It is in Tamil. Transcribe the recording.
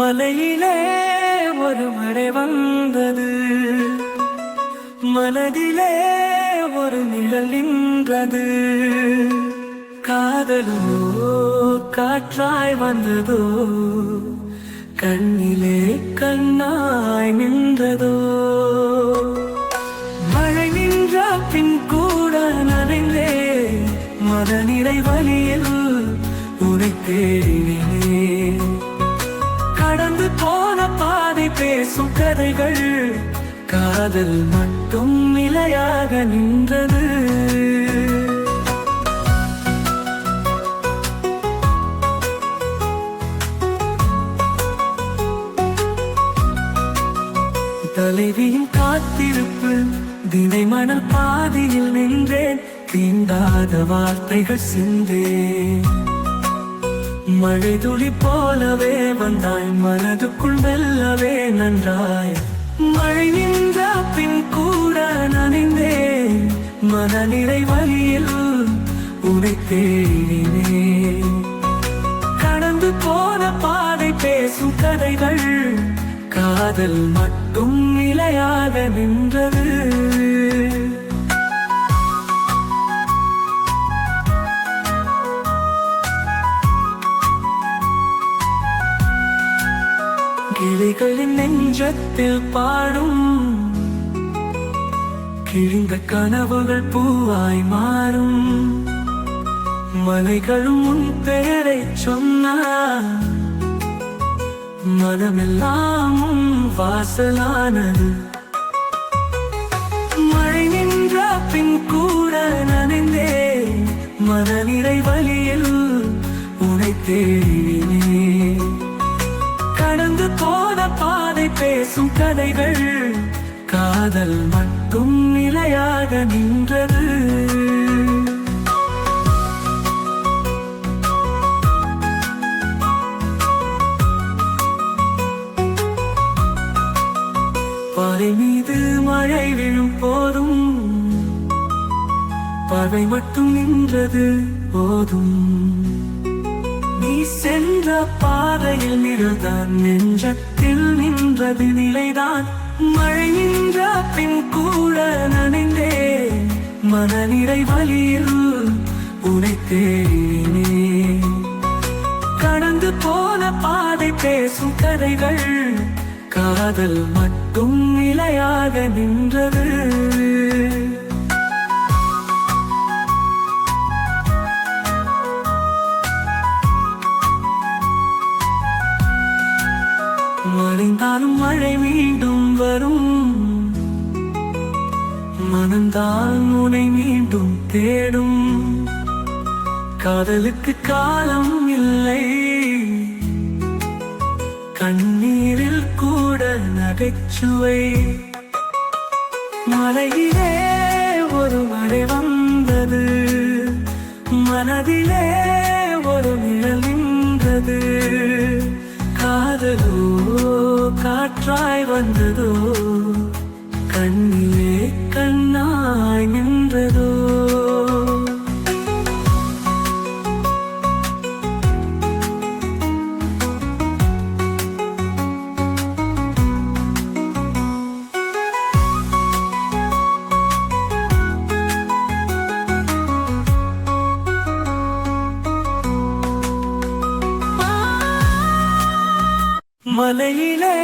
மலையிலே ஒரு மழை வந்தது. மனதிலே ஒரு நிழல் நின்றது. காதலோ காற்றாய் வந்ததோ கண்ணிலே கண்ணாய் நின்றதோ. மழை நின்ற பின் கூட நனைந்தே மதநிலை வழியில் உனை தேடினேன். கடந்து போன பாதை பேசும் கதைகள். காதல் மட்டும் நிலையாக நின்றது. தலைவியின் காத்திருப்பு தினை மணல் பாதியில் நின்றேன். தீண்டாத வார்த்தைகள் சிந்தேன். மழை துளி போலவே வந்தாய் மனதுக்குள் வெல்லவே நன்றாய். மழை நின்ற பின் கூட நனைந்தேன் மனநிலை வழியில் உனை தேடினேன். கடந்து போன பாதை பேசும் கதைகள் காதல் மட்டும் நிலையாக நின்றது. கிளிகளின் நெஞ்சத்தில் பாடும். கிழிந்த கனவுகள் பூவாய் மாறும். மலைகளும் உன் பெயரை சொன்னார் மனமெல்லாம் வாசலானது. மழை நின்ற பின் கூட நனைந்தே. மனநிறை வழியில் உனைத்தேன் பேசும் கதைகள் காதல் மட்டும் நிலையாக நின்றது. பாறை மீது மழை விழும் போதும் பார்வை மட்டும் நின்றது போதும். நீ சென்ற பாதையில் நிறுதான் நெஞ்சத்தில் நின்றது நிலைதான். மழை நின்ற பின் கூட நனைந்தே மனநிறை வலியு உனை கடந்து போன பாதை பேசும் கதைகள் காதல் மட்டும் நிலையாக நின்றது. மறைந்தாலும் மழை மீண்டும் வரும். மனந்தான் உனை மீண்டும் தேடும். காதலுக்கு காலம் இல்லை. கண்ணீரில் கூட நகைச்சுவை. மலையிலே ஒரு மழை வந்தது. மனதிலே ஒரு நிழல் நின்றது. காதலோ காற்றாய் வந்ததோ? கண்ணிலே கண்ணாய் நின்றதோ? மலையிலே